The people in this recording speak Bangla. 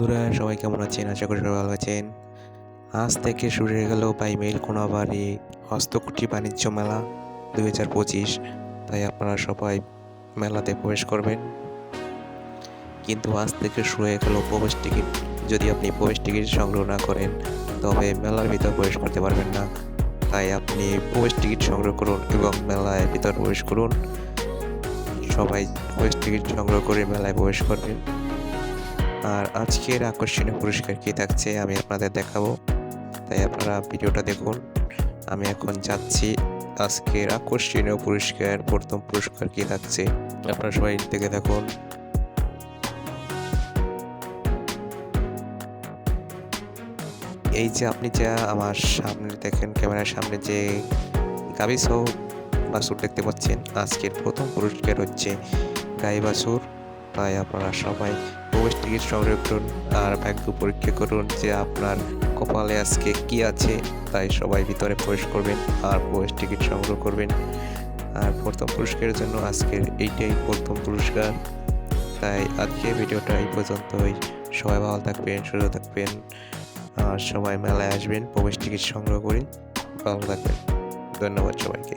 বন্ধুরা, সবাই কেমন আছেন? আশা করি সবাই ভালো আছেন। আজ থেকে শুরু হয়ে গেল বাইমেল কোনাবাড়ি হস্তকুটি বাণিজ্য মেলা দুই হাজার পঁচিশ। তাই আপনারা সবাই মেলাতে প্রবেশ করবেন। কিন্তু আজ থেকে শুরু হয়ে গেল প্রবেশ টিকিট। যদি আপনি প্রবেশ টিকিট সংগ্রহ না করেন, তবে মেলার ভিতর প্রবেশ করতে পারবেন না। তাই আপনি প্রবেশ টিকিট সংগ্রহ করুন এবং মেলায় ভিতর প্রবেশ করুন। সবাই প্রবেশ টিকিট সংগ্রহ করে মেলায় প্রবেশ করবেন। আর আজকের আকর্ষণীয় পুরস্কার কী থাকছে আমি আপনাদের দেখাবো। তাই আপনারা ভিডিওটা দেখুন। আমি এখন যাচ্ছি আজকের আকর্ষণীয় পুরস্কার, প্রথম পুরস্কার কী থাকছে আপনারা সবাই দেখে দেখুন এই যে আপনি যা আমার সামনে দেখেন, ক্যামেরার সামনে যে গাবি সহ বাসুর দেখতে পাচ্ছেন, আজকের প্রথম পুরস্কার হচ্ছে গাই বাসুর তাই আপনারা সবাই প্রবেশ টিকিট সংগ্রহ করুন, আর ভাগ্য পরীক্ষা করুন যে আপনার কপালে আজকে কি আছে, তাই সবাই ভিতরে প্রবেশ করবেন আর প্রবেশ টিকিট সংগ্রহ করবেন। আর প্রথম পুরস্কারের জন্য আজকের এইটাই প্রথম পুরস্কার। তাই আজকে ভিডিওটা এই পর্যন্তই। সবাই ভালো থাকবেন, সুস্থ থাকবেন, আর সবাই মেলায় আসবেন, প্রবেশ টিকিট সংগ্রহ করে। ভালো থাকবেন। ধন্যবাদ সবাইকে।